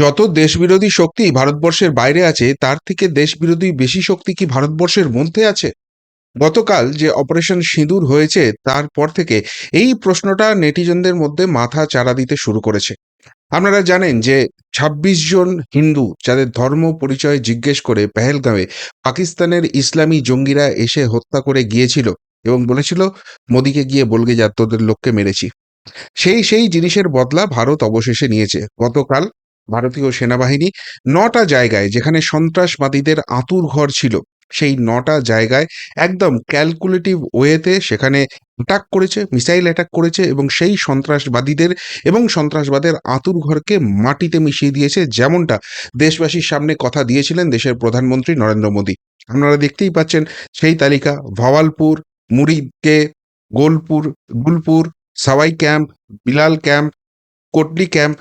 যত দেশবিরোধী শক্তি ভারতবর্ষের বাইরে আছে, তার থেকে দেশবিরোধী বেশি শক্তি কি ভারতবর্ষের মধ্যে আছে? গতকাল যে অপারেশন সিঁদুর হয়েছে, তারপর থেকে এই প্রশ্নটা নেটিজনদের মধ্যে মাথা চারা দিতে শুরু করেছে। আপনারা জানেন যে ২৬ জন হিন্দু যাদের ধর্ম পরিচয় জিজ্ঞেস করে পেহেলগাঁওয়ে পাকিস্তানের ইসলামী জঙ্গিরা এসে হত্যা করে গিয়েছিল এবং বলেছিল, মোদিকে গিয়ে বলগে যা, তোদের লোককে মেরেছি। সেই সেই জিনিসের বদলা ভারত অবশেষে নিয়েছে। গতকাল ভারতীয় সেনাবাহিনী নটা জায়গায়, যেখানে সন্ত্রাসবাদীদের আঁতুর ঘর ছিল, সেই নটা জায়গায় একদম ক্যালকুলেটিভ ওয়েতে সেখানে অ্যাটাক করেছে মিসাইল অ্যাটাক করেছে এবং সেই সন্ত্রাসবাদীদের এবং সন্ত্রাসবাদের আঁতুর ঘরকে মাটিতে মিশিয়ে দিয়েছে, যেমনটা দেশবাসীর সামনে কথা দিয়েছিলেন দেশের প্রধানমন্ত্রী নরেন্দ্র মোদী। আপনারা দেখতেই পাচ্ছেন সেই তালিকা, Bahawalpur Muridke Golpur Gulpur Sawai camp, Bilal camp, Kotli camp,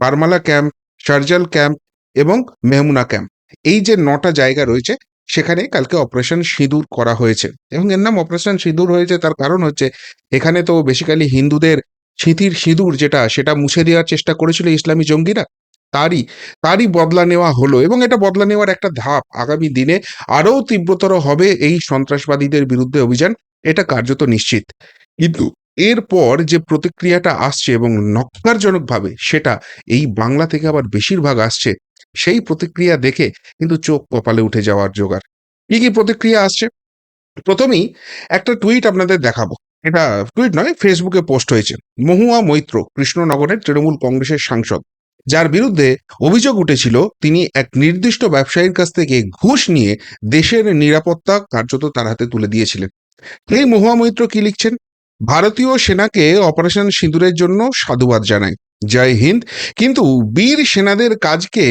Barnala camp Sarjal camp এবং মেহমুনা ক্যাম্প এই যে নটা জায়গা রয়েছে, সেখানে কালকে অপারেশন সিঁদুর করা হয়েছে। এবং এর নাম অপারেশন সিঁদুর হয়েছে, তার কারণ হচ্ছে এখানে তো বেসিক্যালি হিন্দুদের স্মৃতির সিঁদুর যেটা, সেটা মুছে দেওয়ার চেষ্টা করেছিল ইসলামী জঙ্গিরা। তারই তারই বদলা নেওয়া হলো এবং এটা বদলা নেওয়ার একটা ধাপ। আগামী দিনে আরও তীব্রতর হবে এই সন্ত্রাসবাদীদের বিরুদ্ধে অভিযান, এটা কার্যত নিশ্চিত। কিন্তু এরপর যে প্রতিক্রিয়াটা আসছে এবং নক্কারজনকভাবে সেটা এই বাংলা থেকে আবার বেশিরভাগ আসছে, সেই প্রতিক্রিয়া দেখে কিন্তু চোখ কপালে উঠে যাওয়ার জোগাড়। কি কি প্রতিক্রিয়া আসছে? প্রথমেই একটা টুইট আপনাদের দেখাবো। এটা টুইট নয়, ফেসবুকে পোস্ট হয়েছে। মহুয়া মৈত্র, কৃষ্ণনগরের তৃণমূল কংগ্রেসের সাংসদ, যার বিরুদ্ধে অভিযোগ উঠেছিল তিনি এক নির্দিষ্ট ব্যবসায়ীর কাছ থেকে ঘুষ নিয়ে দেশের নিরাপত্তা কার্যত তার হাতে তুলে দিয়েছিলেন। এই মহুয়া মৈত্র কি লিখছেন? ভারতীয় সেনাকে অপারেশন সিঁদুরের জন্য সাধুবাদ জানায়। জয় হিন্দ। কিন্তু বীর সেনাদের কাজকে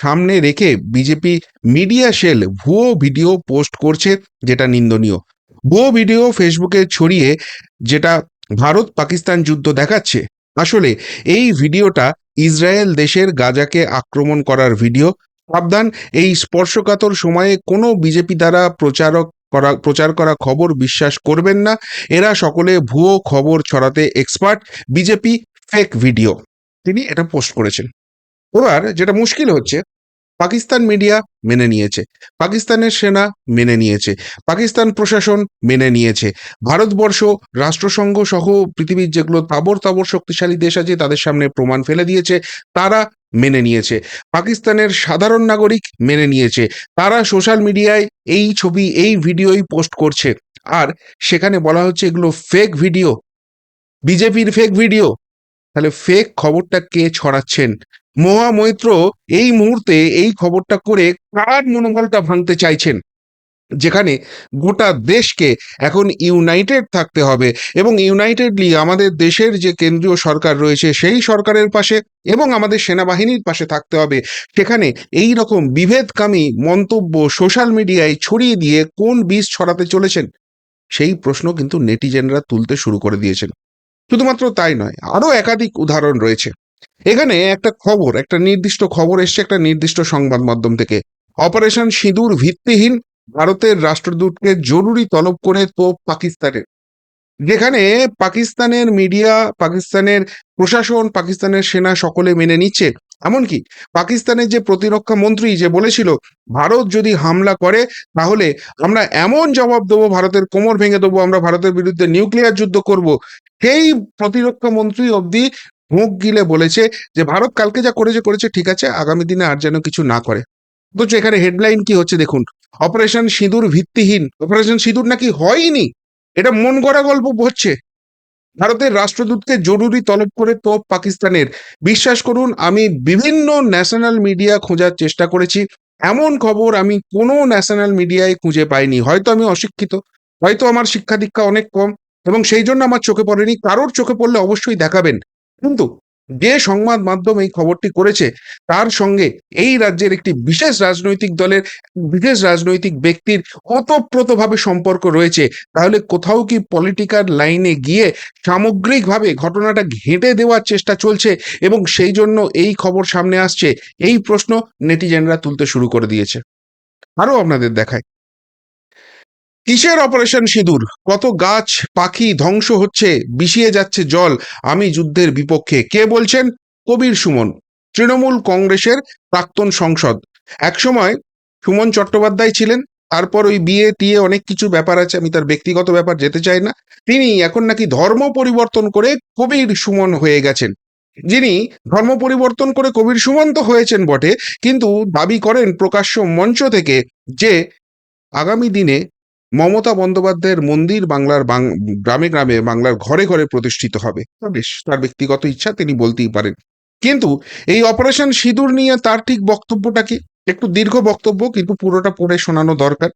সামনে রেখে বিজেপি মিডিয়া সেল ভুয়ো ভিডিও পোস্ট করছে, যেটা নিন্দনীয়। ভুয়ো ভিডিও ফেসবুকে ছড়িয়ে যেটা ভারত পাকিস্তান যুদ্ধ দেখাচ্ছে। আসলে এই ভিডিওটা ইসরায়েল দেশের গাজাকে আক্রমণ করার ভিডিও। সাবধান, এই স্পর্শকাতর সময়ে কোনো বিজেপি দ্বারা প্রচারক করা, প্রচার করা খবর বিশ্বাস করবেন না। এরা সকলে ভুয়ো খবর ছড়াতে এক্সপার্ট বিজেপি ফেক ভিডিও তিনি এটা পোস্ট করেছেন। এবার যেটা মুশকিল হচ্ছে, পাকিস্তান মিডিয়া মেনে নিয়েছে, পাকিস্তানের সেনা মেনে নিয়েছে, পাকিস্তান প্রশাসন মেনে নিয়েছে, ভারতবর্ষ, রাষ্ট্রসংঘ সহ পৃথিবীর যেগুলো তাবর তাবর শক্তিশালী দেশ আছে, তাদের সামনে প্রমাণ ফেলে দিয়েছে, তারা মেনে নিয়েছে। পাকিস্তানের সাধারণ নাগরিক মেনে নিয়েছে। তারা সোশ্যাল মিডিয়ায় এই ছবি, এই ভিডিওই পোস্ট করছে। আর সেখানে বলা হচ্ছে এগুলো ফেক ভিডিও বিজেপির ফেক ভিডিও তাহলে ফেক খবরটা কে ছড়াচ্ছেন? মহা মৈত্র এই মুহূর্তে এই খবরটা করে কার মনোবলটা ভাঙতে চাইছেন? যেখানে গোটা দেশকে এখন ইউনাইটেড থাকতে হবে। এবং ইউনাইটেডলি আমাদের দেশের যে কেন্দ্রীয় সরকার রয়েছে, সেই সরকারের পাশে এবং আমাদের সেনাবাহিনীর পাশে থাকতে হবে। সেখানে এই রকম বিভেদকামী মন্তব্য সোশ্যাল মিডিয়ায় ছড়িয়ে দিয়ে কোন বীজ ছড়াতে চলেছেন, সেই প্রশ্ন কিন্তু নেটিজেনরা তুলতে শুরু করে দিয়েছেন। শুধুমাত্র তাই নয়, আরও একাধিক উদাহরণ রয়েছে। এখানে একটা খবর, একটা নির্দিষ্ট খবর এসছে, একটা নির্দিষ্ট সংবাদ মাধ্যম থেকে। অপারেশন সিঁদুর ভিত্তিহীন ভারতের রাষ্ট্রদূতকে জরুরি তলব করে তোপ পাকিস্তানের। যেখানে পাকিস্তানের মিডিয়া, পাকিস্তানের প্রশাসন, পাকিস্তানের সেনা সকলে মেনে নিচ্ছে। এমনকি পাকিস্তানের যে প্রতিরক্ষা মন্ত্রী যে বলেছিল, ভারত যদি হামলা করে, তাহলে আমরা এমন জবাব দেবো, ভারতের কোমর ভেঙে দেবো, আমরা ভারতের বিরুদ্ধে নিউক্লিয়ার যুদ্ধ করব। সেই প্রতিরক্ষা মন্ত্রী অবধি মুখ গিলে বলেছে যে, ভারত কালকে যা করেছে করেছে, ঠিক আছে, আগামী দিনে আর যেন কিছু না করে। অথচ এখানে হেডলাইন কি হচ্ছে দেখুন। অপারেশন সিঁদুর ভিত্তিহীন। অপারেশন সিঁদুর নাকি হয়নি? এটা মন গড়া গল্প হচ্ছে। ভারতের রাষ্ট্রদূতকে জরুরি তলব করে তোপ পাকিস্তানের। বিশ্বাস করুন, আমি বিভিন্ন ন্যাশনাল মিডিয়া খোঁজার চেষ্টা করেছি। এমন খবর আমি কোনো ন্যাশনাল মিডিয়ায় খুঁজে পাইনি। হয়তো আমি অশিক্ষিত, হয়তো আমার শিক্ষা দীক্ষা অনেক কম, এবং সেই জন্য আমার চোখে পড়েনি। কারোর চোখে পড়লে অবশ্যই দেখাবেন। কিন্তু যে সংবাদ মাধ্যম এই খবরটি করেছে, তার সঙ্গে এই রাজ্যের একটি বিশেষ রাজনৈতিক দলের বিশেষ রাজনৈতিক ব্যক্তির ওতপ্রোতভাবে সম্পর্ক রয়েছে। তাহলে কোথাও কি পলিটিক্যাল লাইনে গিয়ে সামগ্রিকভাবে ঘটনাটা ঘেঁটে দেওয়ার চেষ্টা চলছে এবং সেই জন্য এই খবর সামনে আসছে? এই প্রশ্ন নেটিজেনরা তুলতে শুরু করে দিয়েছে। আরও আপনাদের দেখায়। কিসের অপারেশন সিঁদুর? কত গাছ পাখি ধ্বংস হচ্ছে, বিষিয়ে যাচ্ছে জল, আমি যুদ্ধের বিপক্ষে। কে বলছেন? কবির সুমন, তৃণমূল কংগ্রেসের প্রাক্তন সংসদ। একসময় সুমন চট্টোপাধ্যায় ছিলেন, তারপর ওই বিয়ে টিয়ে অনেক কিছু ব্যাপার আছে, আমি তার ব্যক্তিগত ব্যাপার যেতে চাই না। তিনি এখন নাকি ধর্ম পরিবর্তন করে কবির সুমন হয়ে গেছেন। যিনি ধর্ম পরিবর্তন করে কবির সুমন তো হয়েছেন বটে, কিন্তু দাবি করেন প্রকাশ্য মঞ্চ থেকে যে আগামী দিনে মমতা বন্দ্যোপাধ্যায়ের মন্দির বাংলার গ্রামে গ্রামে বাংলার ঘরে ঘরে প্রতিষ্ঠিত হবে। বেশ, তার ব্যক্তিগত ইচ্ছা, তিনি বলতেই পারেন। কিন্তু এই অপারেশন সিঁদুর নিয়ে তার ঠিক বক্তব্যটা কি? একটু দীর্ঘ বক্তব্য, কিন্তু পুরোটা পড়ে শোনানো দরকার।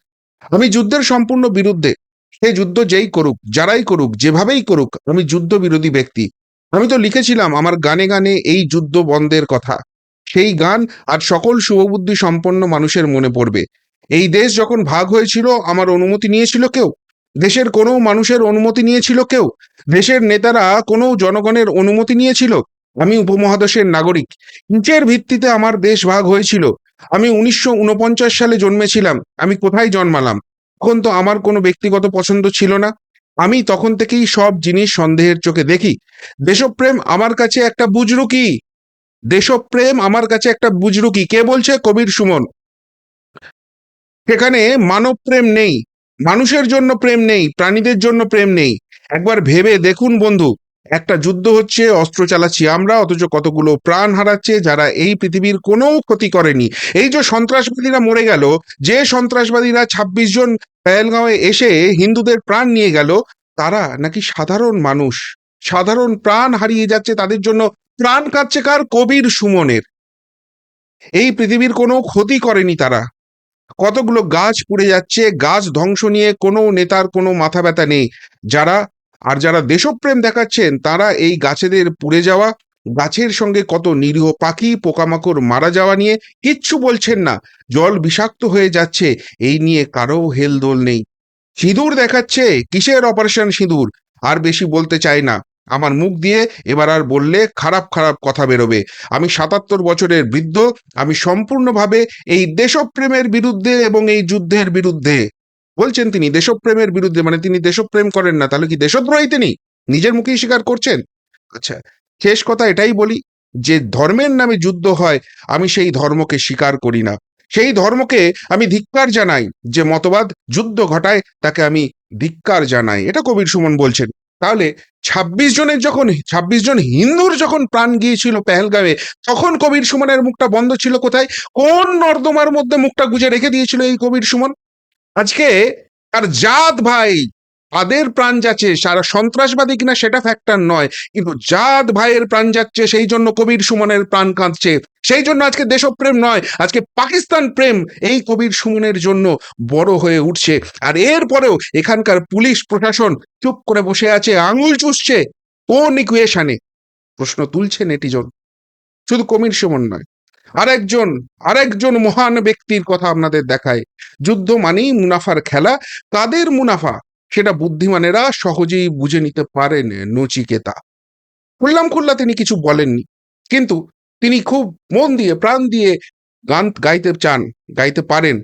আমি যুদ্ধের সম্পূর্ণ বিরুদ্ধে, সে যুদ্ধ যেই করুক, যারাই করুক, যেভাবেই করুক, আমি যুদ্ধ বিরোধী ব্যক্তি। আমি তো লিখেছিলাম আমার গানে গানে এই যুদ্ধ বন্ধের কথা। সেই গান আর সকল শুভবুদ্ধি সম্পন্ন মানুষের মনে পড়বে। এই দেশ যখন ভাগ হয়েছিল, আমার অনুমতি নিয়েছিল কেউ? দেশের কোনো মানুষের অনুমতি নিয়েছিল কেউ? দেশের নেতারা কোনো জনগণের অনুমতি নিয়েছিল? আমি উপমহাদেশের নাগরিক। নিচের ভিত্তিতে আমার দেশ ভাগ হয়েছিল? আমি উনিশশো উনপঞ্চাশ সালে জন্মেছিলাম। আমি কোথায় জন্মালাম? তখন তো আমার কোনো ব্যক্তিগত পছন্দ ছিল না। আমি তখন থেকেই সব জিনিস সন্দেহের চোখে দেখি। দেশপ্রেম আমার কাছে একটা বুজরুকি। দেশপ্রেম আমার কাছে একটা বুজরুকি। কে বলছে? কবির সুমন। সেখানে মানব প্রেম নেই, মানুষের জন্য প্রেম নেই, প্রাণীদের জন্য প্রেম নেই। একবার ভেবে দেখুন বন্ধু, একটা যুদ্ধ হচ্ছে, অস্ত্র চালাচ্ছি আমরা, অথচ কতগুলো প্রাণ হারাচ্ছে, যারা এই পৃথিবীর কোনো ক্ষতি করেনি। এই যে সন্ত্রাসবাদীরা মরে গেল, যে সন্ত্রাসবাদীরা ২৬ জন পেহেলগাঁওয়ে এসে হিন্দুদের প্রাণ নিয়ে গেল, তারা নাকি সাধারণ মানুষ। সাধারণ প্রাণ হারিয়ে যাচ্ছে তাদের জন্য। প্রাণ কাচ্ছে কার? কবির সুমনের। এই পৃথিবীর কোনো ক্ষতি করেনি তারা। কতগুলো গাছ পুড়ে যাচ্ছে, গাছ ধ্বংস নিয়ে কোনো নেতার কোনো মাথা ব্যথা নেই। যারা, আর যারা দেশপ্রেম দেখাচ্ছেন, তারা এই গাছেদের পুড়ে যাওয়া, গাছের সঙ্গে কত নিরীহ পাখি, পোকামাকড় মারা যাওয়া নিয়ে কিচ্ছু বলছেন না। জল বিষাক্ত হয়ে যাচ্ছে, এই নিয়ে কারও হেলদোল নেই। সিঁদুর দেখাচ্ছে, কিসের অপারেশন সিঁদুর? আর বেশি বলতে চাই না। আমার মুখ দিয়ে এবার আর বললে খারাপ খারাপ কথা বেরোবে। আমি সাতাত্তর বছরের বৃদ্ধ, আমি সম্পূর্ণভাবে এই দেশপ্রেমের বিরুদ্ধে এবং এই যুদ্ধের বিরুদ্ধে। বলছেন তিনি, দেশপ্রেমের বিরুদ্ধে মানে তিনি দেশপ্রেম করেন না, তাহলে কি দেশদ্রোহী তিনি? নিজের মুখেই স্বীকার করছেন? আচ্ছা শেষ কথা এটাই বলি যে ধর্মের নামে যুদ্ধ হয়, আমি সেই ধর্মকে স্বীকার করি না। সেই ধর্মকে আমি ধিক্কার জানাই যে মতবাদ যুদ্ধ ঘটায়, তাকে আমি ধিক্কার জানাই। এটা কবির সুমন বলছেন। তাহলে ছাব্বিশ জনের যখন, ছাব্বিশ জন হিন্দুর যখন প্রাণ গিয়েছিল পেহেলগাঁওয়ে, তখন কবির সুমনের মুখটা বন্ধ ছিল কোথায়? কোন নর্দমার মধ্যে মুখটা গুজে রেখে দিয়েছিল এই কবির সুমন? আজকে তার জাত ভাই তাদের প্রাণ যাচ্ছে, সারা সন্ত্রাসবাদী কিনা সেটা ফ্যাক্টর নয়। কিন্তু জাত ভাইয়ের প্রাণ যাচ্ছে, সেই জন্য কবির সুমনের প্রাণ কাঁদছে। সেই জন্য আজকে দেশপ্রেম নয়, আজকে পাকিস্তান প্রেম এই কবির সুমনের জন্য বড় হয়ে উঠছে। আর এরপরেও এখানকার পুলিশ প্রশাসন চুপ করে বসে আছে, আঙুল চুষছে কোন ইকুয়েশনে প্রশ্ন তুলছে নেটিজন। শুধু কবির সুমন নয়, আরেকজন আরেকজন মহান ব্যক্তির কথা আপনাদের দেখায়। যুদ্ধ মানেই মুনাফার খেলা কাদের মুনাফা। সেটা বুদ্ধিমানেরা সহজেই বুঝে নিতে পারেন, নচিকেতা। খুললাম খুল্লা তিনি কিছু বলেননি, কিন্তু তিনি খুব মন দিয়ে, প্রাণ দিয়ে গান গাইতে চান, গাইতে পারেন।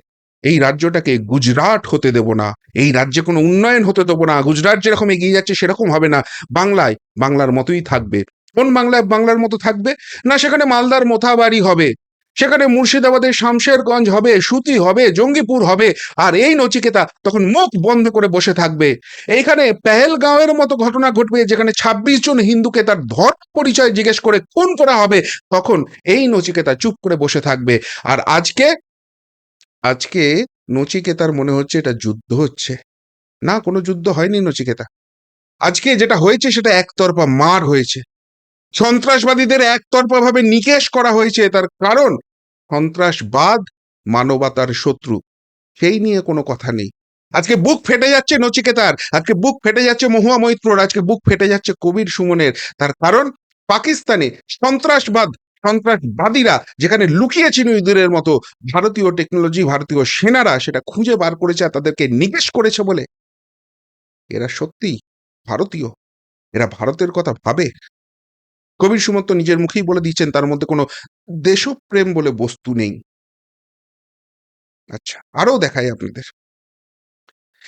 এই রাজ্যটাকে গুজরাট হতে দেব না, এই রাজ্যে কোনো উন্নয়ন হতে দেবো না, গুজরাট যেরকম এগিয়ে যাচ্ছে সেরকম হবে না। বাংলায় বাংলার মতোই থাকবে। কোন বাংলায় বাংলার মতো থাকবে? না, সেখানে মালদার মোথাবাড়ি হবে। সেখানে মুর্শিদাবাদের শামশেরগঞ্জ হবে, সুতি হবে, জঙ্গিপুর হবে, আর এই নচিকেতা তখন মুখ বন্ধ করে বসে থাকবে। এইখানে পেহেলগাঁওয়ের মতো ঘটনা ঘটবে যেখানে ২৬ জন হিন্দুকে তার ধর্ম পরিচয় জিজ্ঞেস করে খুন করা হবে, তখন এই নচিকেতা চুপ করে বসে থাকবে। আর আজকে আজকে নচিকেতার মনে হচ্ছে এটা যুদ্ধ হচ্ছে। না, কোনো যুদ্ধ হয়নি নচিকেতা। আজকে যেটা হয়েছে সেটা একতরফা মার হয়েছে। সন্ত্রাসবাদীদের একতরফা ভাবে নিকেশ করা হয়েছে তার কারণ সন্ত্রাসবাদ মানবতার শত্রু। সেই নিয়ে কোনো কথা নেই। আজকে বুক ফেটে যাচ্ছে নচিকেতার, আজকে বুক ফেটে যাচ্ছে মহুয়া মৈত্রর, আজকে বুক ফেটে যাচ্ছে কবির সুমনের। তার কারণ পাকিস্তানে সন্ত্রাসবাদ, সন্ত্রাসবাদীরা যেখানে লুকিয়েছিল ইঁদুরের মতো, ভারতীয় টেকনোলজি, ভারতীয় সেনারা সেটা খুঁজে বার করেছে তাদেরকে নিকেশ করেছে বলে। এরা সত্যি ভারতীয়। এরা ভারতের কথা ভাবে। কবির সুমন তো নিজের মুখেই বলে দিচ্ছেন, তার মধ্যে কোনো দেশপ্রেম বলে বস্তু নেই। আচ্ছা আরও দেখাই আপনাদের।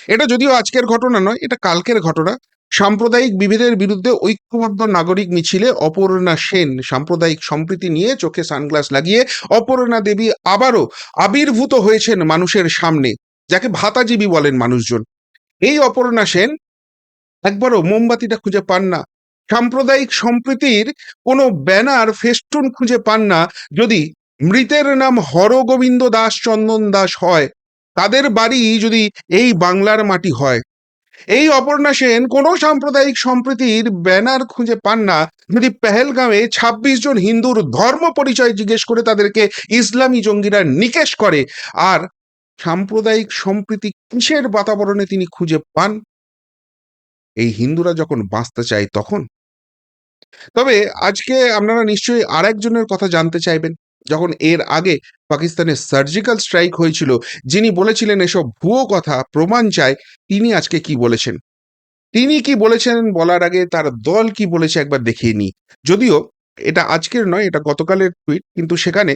এটা যদিও আজকের ঘটনা নয়, এটা কালকের ঘটনা। সাম্প্রদায়িক বিভেদের বিরুদ্ধে ঐক্যবদ্ধ নাগরিক মিছিলে অপর্ণা সেন সাম্প্রদায়িক সম্প্রীতি নিয়ে চোখে সানগ্লাস লাগিয়ে অপর্ণা দেবী আবারও আবির্ভূত হয়েছেন মানুষের সামনে, যাকে ভাতাজীবী বলেন মানুষজন। এই অপর্ণা সেন একবারও মোমবাতিটা খুঁজে পান না। সাম্প্রদায়িক সম্প্রীতির কোনো ব্যানার ফেস্টুন খুঁজে পান না। যদি মৃতের নাম হরগোবিন্দ দাস চন্দন দাস হয়, তাদের বাড়ি যদি এই বাংলার মাটি হয়। এই অপর্ণা সেন কোনো সাম্প্রদায়িক সম্প্রীতির ব্যানার খুঁজে পান না। যদি পেহেলগাঁওয়ে ছাব্বিশ জন হিন্দুর ধর্ম পরিচয় জিজ্ঞেস করে তাদেরকে ইসলামী জঙ্গিরা নিকেশ করে, আর সাম্প্রদায়িক সম্প্রীতি কিসের বাতাবরণে তিনি খুঁজে পান? এই হিন্দুরা যখন বাঁচতে চায় তখন তবে আজকে আপনারা নিশ্চয়ই আরেকজনের কথা জানতে চাইবেন। যখন এর আগে পাকিস্তানের সার্জিক্যাল স্ট্রাইক হয়েছিল, যিনি বলেছিলেন এসব ভুয়ো কথা, প্রমাণ চায় তিনি আজকে কি বলেছেন? তিনি কি বলেছেন বলার আগে তার দল কি বলেছে একবার দেখিয়ে নিই। যদিও এটা আজকের নয়, এটা গতকালের টুইট, কিন্তু সেখানে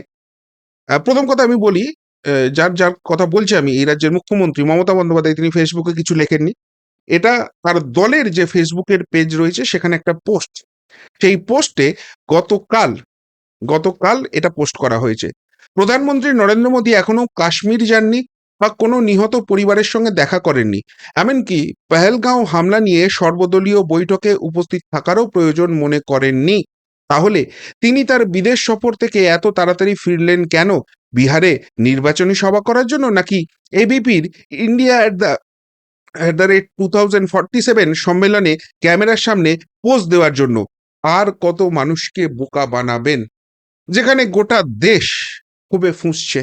প্রথম কথা আমি বলি যার যার কথা বলছি আমি, এই রাজ্যের মুখ্যমন্ত্রী মমতা বন্দ্যোপাধ্যায়, তিনি ফেসবুকে কিছু লেখেননি। এটা তার দলের যে ফেসবুকের পেজ রয়েছে, সেখানে একটা পোস্ট সেই পোস্টে গতকাল গতকাল এটা পোস্ট করা হয়েছে। প্রধানমন্ত্রী নরেন্দ্র মোদী এখনও কাশ্মীর যাননি বা কোনো নিহত পরিবারের সঙ্গে দেখা করেননি। এমনকি পেহেলগাঁও হামলা নিয়ে সর্বদলীয় বৈঠকে উপস্থিত থাকারও প্রয়োজন মনে করেননি। তাহলে তিনি তার বিদেশ সফর থেকে এত তাড়াতাড়ি ফিরলেন কেন? বিহারে নির্বাচনী সভা করার জন্য নাকি এবিপির India at the at the rate two thousand forty seven সম্মেলনে ক্যামেরার সামনে পোস্ট দেওয়ার জন্য? আর কত মানুষকে বোকা বানাবেন? যেখানে গোটা দেশ খুবই ফুঁসছে।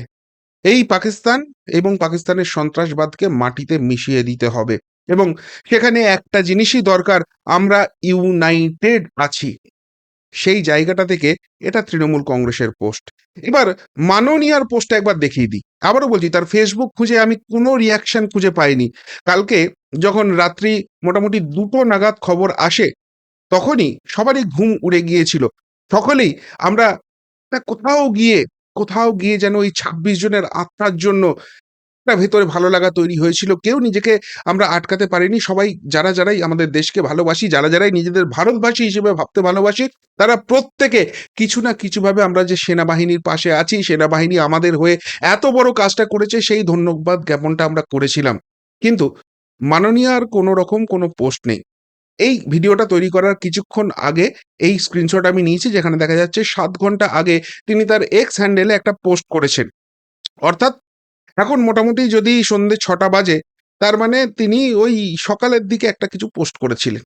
এই পাকিস্তান এবং পাকিস্তানের সন্ত্রাসবাদকে মাটিতে মিশিয়ে দিতে হবে এবং সেখানে একটা জিনিসই দরকার, আমরা ইউনাইটেড আছি। সেই জায়গাটা থেকে এটা তৃণমূল কংগ্রেসের পোস্ট। এবার মাননীয়ার পোস্ট একবার দেখিয়ে দিই। আবারও বলছি, তার ফেসবুক খুঁজে আমি কোনো রিয়াকশন খুঁজে পাইনি। কালকে যখন রাত্রি মোটামুটি দুটো নাগাদ খবর আসে তখনই সবারই ঘুম উড়ে গিয়েছিল। সকলেই আমরা কোথাও গিয়ে কোথাও গিয়ে যেন ওই ছাব্বিশ জনের আত্মার জন্য একটা ভেতরে ভালো লাগা তৈরি হয়েছিল। কেউ নিজেকে আমরা আটকাতে পারিনি। সবাই যারা যারাই আমাদের দেশকে ভালোবাসি, যারা যারাই নিজেদের ভারতবাসী হিসেবে ভাবতে ভালোবাসি, তারা প্রত্যেকে কিছু না কিছুভাবে আমরা যে সেনাবাহিনীর পাশে আছি, সেনাবাহিনী আমাদের হয়ে এত বড় কাজটা করেছে, সেই ধন্যবাদ জ্ঞাপনটা আমরা করেছিলাম। কিন্তু মাননীয় আর কোনো রকম কোনো পোস্ট নেই। এই ভিডিওটা তৈরি করার কিছুক্ষণ আগে এই স্ক্রিনশট আমি নিয়েছি, যেখানে দেখা যাচ্ছে সাত ঘণ্টা আগে তিনি তার এক্স হ্যান্ডেলে একটা পোস্ট করেছেন। অর্থাৎ এখন মোটামুটি যদি সন্ধে ছটা বাজে, তার মানে তিনি ওই সকালের দিকে একটা কিছু পোস্ট করেছিলেন।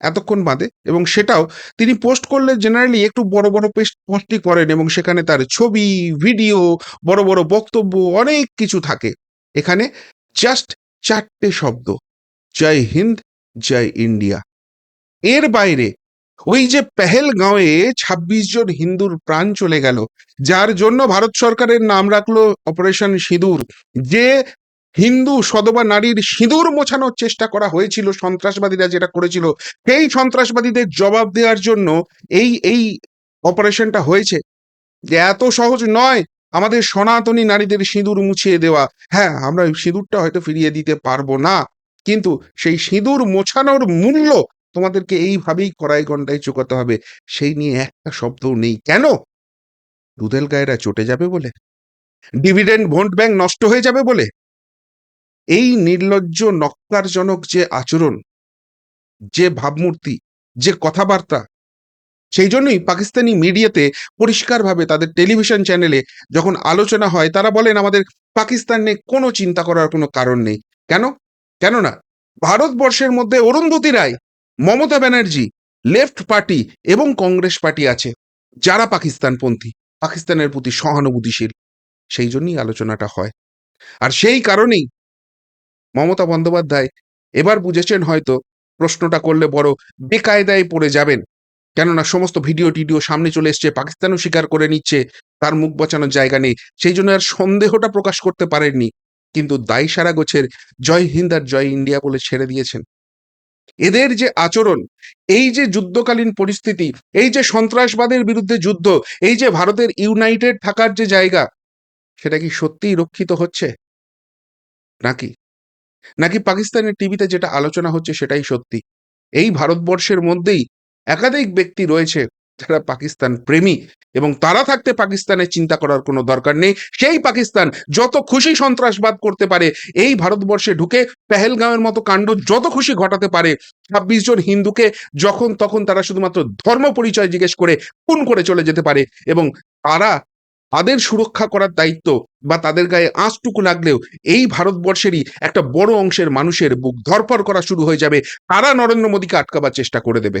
এতক্ষণ বাদে এবং সেটাও তিনি পোস্ট করলে জেনারেলি একটু বড় বড় পোস্টই করেন এবং সেখানে তার ছবি ভিডিও বড় বড় বক্তব্য, অনেক কিছু থাকে। এখানে জাস্ট চারটে শব্দ, জয় হিন্দ জয় ইন্ডিয়া। এর বাইরে ওই যে পেহেলগাঁওয়ে ছাব্বিশ জন হিন্দুর প্রাণ চলে গেল, যার জন্য ভারত সরকারের নাম রাখল অপারেশন সিঁদুর, যে হিন্দু সদবা নারীর সিঁদুর মোছানোর চেষ্টা করা হয়েছিল সন্ত্রাসবাদীরা যেটা করেছিল, সেই সন্ত্রাসবাদীদের জবাব দেওয়ার জন্য এই এই অপারেশনটা হয়েছে। যে এত সহজ নয় আমাদের সনাতনী নারীদের সিঁদুর মুছিয়ে দেওয়া। হ্যাঁ আমরা সিঁদুরটা হয়তো ফিরিয়ে দিতে পারব না। কিন্তু সেই সিঁদুর মোছানোর মূল্য তোমাদেরকে এইভাবেই কড়াই গন্ডায় চুকাতে হবে। সেই নিয়ে একটা শব্দও নেই। কেন? দুধেল গায়েরা চটে যাবে বলে? ডিভিডেন্ড ভোট ব্যাংক নষ্ট হয়ে যাবে বলে? এই নির্লজ্জ, নক্কারজনক যে আচরণ, যে ভাবমূর্তি, যে কথাবার্তা, সেই জন্যই পাকিস্তানি মিডিয়াতে পরিষ্কারভাবে তাদের টেলিভিশন চ্যানেলে যখন আলোচনা হয়, তারা বলেন, আমাদের পাকিস্তান নিয়ে কোনো চিন্তা করার কোনো কারণ নেই। কেন? কেন না ভারতবর্ষের মধ্যে অরুন্ধতী রায়, মমতা ব্যানার্জি, লেফট পার্টি এবং কংগ্রেস পার্টি আছে, যারা পাকিস্তানপন্থী, পাকিস্তানের প্রতি সহানুভূতিশীল। সেই জন্যই আলোচনাটা হয়। আর সেই কারণেই মমতা বন্দ্যোপাধ্যায় এবার বুঝেছেন হয়তো প্রশ্নটা করলে বড় বেকায়দায় পড়ে যাবেন। কেননা সমস্ত ভিডিও টিডিও সামনে চলে এসছে, পাকিস্তানও স্বীকার করে নিচ্ছে, তার মুখ বাঁচানোর জায়গা নেই। সেই জন্য আর সন্দেহটা প্রকাশ করতে পারেননি কিন্তু দায় সারা গোছের জয় হিন্দ আর জয় ইন্ডিয়া বলে ছেড়ে দিয়েছেন। এদের যে আচরণ, এই যে যুদ্ধকালীন পরিস্থিতি, এই যে সন্ত্রাসবাদের বিরুদ্ধে যুদ্ধ, এই যে ভারতের ইউনাইটেড থাকার যে জায়গা, সেটা কি সত্যিই রক্ষিত হচ্ছে? নাকি? নাকি পাকিস্তানের টিভিতে যেটা আলোচনা হচ্ছে সেটাই সত্যি? এই ভারতবর্ষের মধ্যেই একাধিক ব্যক্তি রয়েছে যারা পাকিস্তান প্রেমী এবং তারা থাকতে পাকিস্তানের চিন্তা করার কোনো দরকার নেই। সেই পাকিস্তান যত খুশি সন্ত্রাসবাদ করতে পারে, এই ভারতবর্ষে ঢুকে পেহেলগাঁওয়ের মতো কাণ্ড যত খুশি ঘটাতে পারে, ছাব্বিশ জন হিন্দুকে যখন তখন তারা শুধুমাত্র ধর্ম পরিচয় জিজ্ঞেস করে, খুন করে চলে যেতে পারে এবং তারা তাদের সুরক্ষা করার দায়িত্ব বা তাদের গায়ে আঁচটুকু লাগলেও এই ভারতবর্ষেরই একটা বড় অংশের মানুষের বুক ধরপর করা শুরু হয়ে যাবে। তারা নরেন্দ্র মোদীকে আটকাবার চেষ্টা করে দেবে।